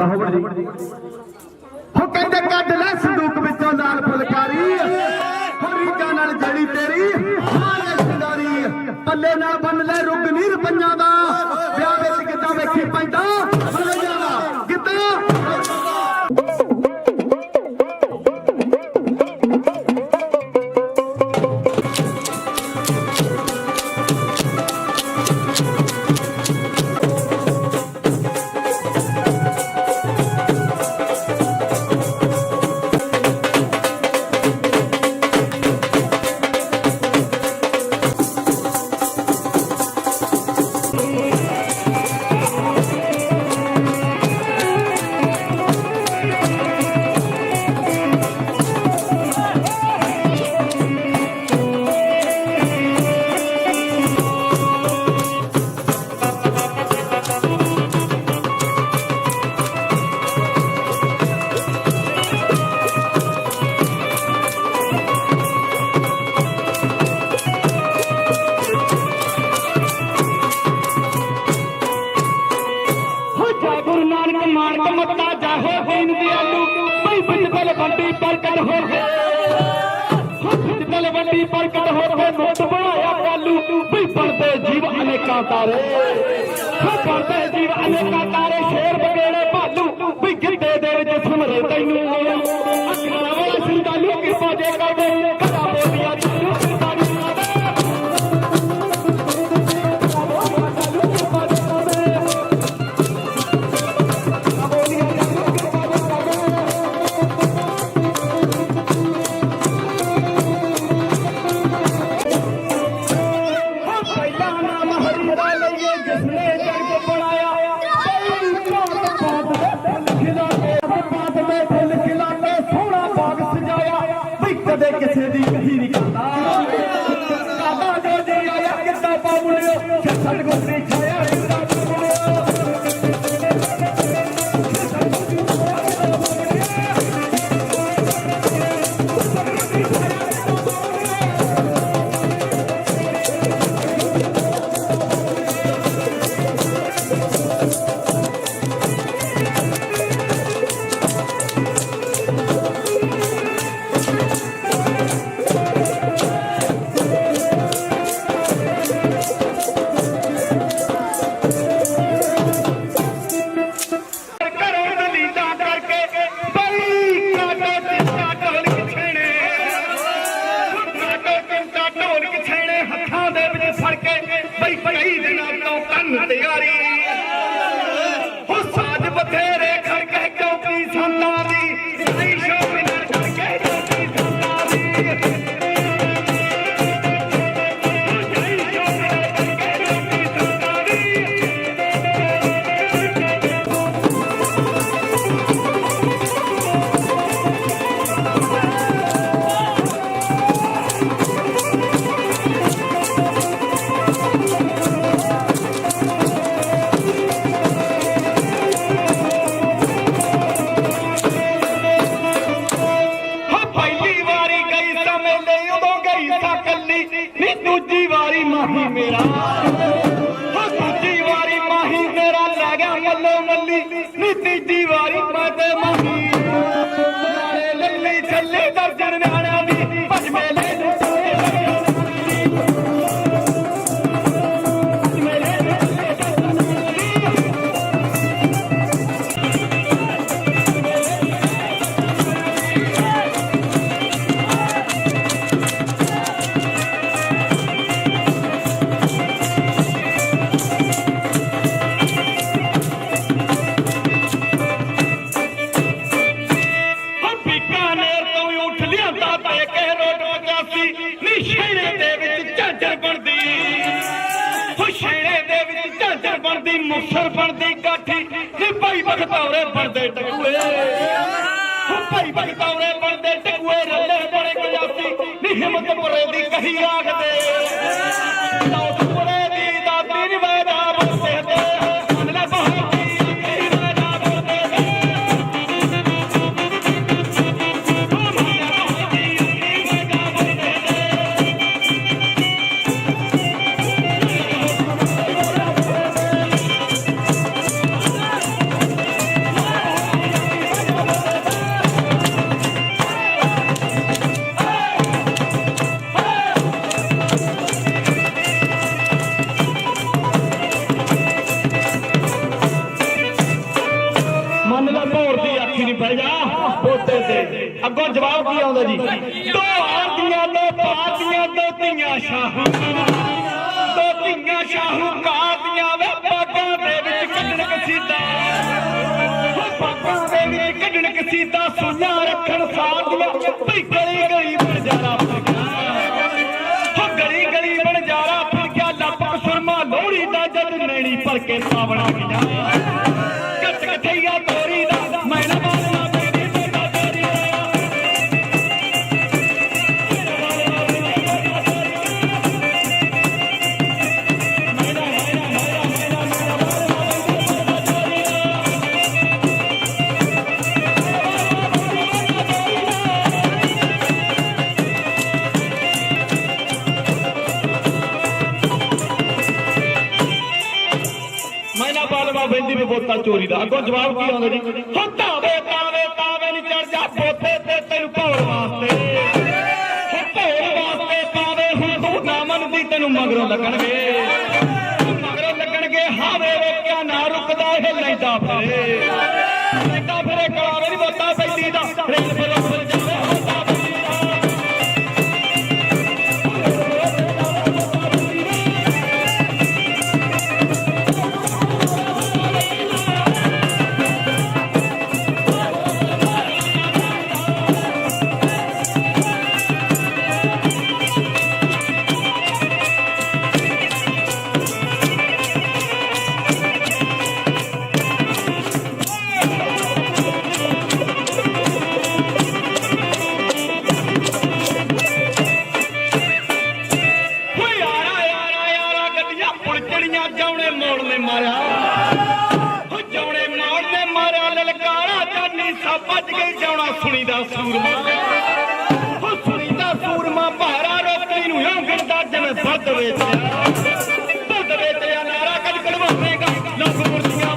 ਕਹਵੜ ਜੀ ਹੋ ਕਹਿੰਦੇ ਕੱਢ ਲੈ ਮਾਨਕ ਮੱਤਾ ਜਾਹੋ ਦੀਨ ਦਿਆਲੂ ਬਈ ਬਿਜਤਲ ਵੱਡੀ ਪ੍ਰਗਟ ਹੋ ਗਏ ਹੋ ਬਿਜਤਲ ਵੱਡੀ ਪ੍ਰਗਟ ਹੋ ਕੇ ਨੋਟ ਬਣਾਇਆ ਕਾਲੂ। ਬਈ ਬਣਦੇ ਜੀਵ ਅਨੇਕਾਂ ਤਾਰੇ। ਹੋ ਜੀਵ ਅਨੇਕਾਂ ਤਾਰੇ। ਸ਼ੇਰ ਬਗੇੜੇ ਭਾਲੂ। ਬਈ ਗਿੱਧੇ ਦੇ ਵਿੱਚ ਸਮਰੇ ਤੈਨੂੰ বলিও শাসন গোত্রী ছায়া ਕੇ ਬਈ ਕਈ ਦਿਨਾਂ ਤੋਂ ਕੰਨ ਤਿਆਰੀ। ਮੇਲੇ ਉਦੋਂ ਗਈ ਤਾਂ ਕੱਲੀ, ਨੀ ਦੂਜੀ ਵਾਰੀ ਮਾਹੀ ਮੇਰਾ। ਹਾਂ ਦੂਜੀ ਵਾਰੀ ਮਾਹੀ ਮੇਰਾ ਲੈ ਗਿਆ ਮੱਲੋ ਮੱਲੀ, ਨੀ ਤੀਜੀ ਵਾਰੀ ਮੈਂ ਤੇ ਮਾਹੀ ਉੱਠ ਲਿਆਂਦਾ ਰੋਡ 85 ਨਿਸ਼ਾਨੇ ਦੇ ਵਿੱਚ ਝਾਂਜਰ ਬਣਦੀ। ਹੋ ਸ਼ੇਰੇ ਦੇ ਵਿੱਚ ਝਾਂਜਰ ਬਣਦੀ ਮੁਕਸਰ ਬਣਦੀ, ਕਾਠੀ। ਨੀ ਭਾਈ ਬਖਤੌਰੇ ਬਣਦੇ ਟਕੂਏ। ਹੋ ਭਾਈ ਬਖਤੌਰੇ ਬਣਦੇ ਟਕੂਏ, ਰੱਲੇ ਬਣੇ 85 ਨੀ ਹਿੰਮਤਪੁਰੇ ਦੀ ਕਹੀ ਆਖਦੇ ਪੈ ਤੇ। ਅੱਗੋਂ ਜਵਾਬ ਕੀ ਆਉਂਦਾ ਜੀ? ਦੋ ਆਰਦੀਆਂ ਦੋ ਪਾਰਦੀਆਂ ਦੋ ਧੀਆਂ ਸ਼ਾਹੂ। ਦੋ ਧੀਆਂ ਸ਼ਾਹੂ ਦੀਆਂ ਵੇ ਬਾਗਾਂ ਦੇ ਵਿੱਚ ਕੱਢਣ ਕਸੀਦਾ। ਹੋ ਦੇ ਵਿੱਚ ਕੱਢਣ ਕਸੀਦਾ ਸੁਣਿਆ ਰੱਖਣ ਸਾਧੀਆਂ ਭਈ ਗਲੀ ਗਲੀ ਬਣ ਗਲੀ ਗਲੀ ਬਣ ਜਾਰਾ ਫਿਰ ਗਿਆ ਲੱਪ ਸੁਰਮਾ ਲੋਹੜੀ ਦਾ ਜਦ ਨੈਣੀ ਭਰ ਕੇ ਸਾਵਣਾ ਗਿਆ ਬੋਤਾ ਚੋਰੀ ਦਾ। ਅੱਗੋਂ ਜਵਾਬ ਕੀ ਆਉਂਦਾ ਜੀ? ਹੋ ਤਾਵੇ ਤਾਵੇ ਤਾਵੇ ਨਹੀਂ ਚੜ ਜਾ ਬੋਤੇ ਤੇ ਤੈਨੂੰ ਭੌਰ ਵਾਸਤੇ। ਹੋ ਭੌਰ ਵਾਸਤੇ ਤਾਵੇ ਹੁਣ ਤੂੰ ਨਾ ਮੰਨਦੀ, ਤੈਨੂੰ ਮਗਰੋਂ ਲੱਗਣਗੇ। ਮਗਰੋਂ ਲੱਗਣਗੇ, ਹਾਵੇ ਵੇਖਿਆ ਨਾ ਰੁਕਦਾ ਇਹ ਲੈਂਦਾ ਫਿਰੇ ਲਲਕਾਰਾ ਜਾਨੀ ਸਾ ਭੱਜ ਗਈ ਜਾਉਣਾ ਸੁਣੀ ਦਾ ਸੂਰਮਾ। ਹੋ ਸੁਣੀ ਦਾ ਸੂਰਮਾ, ਭਾਰਾ ਰੋਟੀ ਨੂੰ ਲੰਘਣ ਦਾ ਜਨ ਸੱਦ ਵੇਚਿਆ। ਸੱਦ ਵੇਚਿਆ, ਨਾਰਾ ਕੱਢ ਕਢਵਾਵੇਂਗਾ, ਲੋਕ ਮੁਰਦੀਆਂ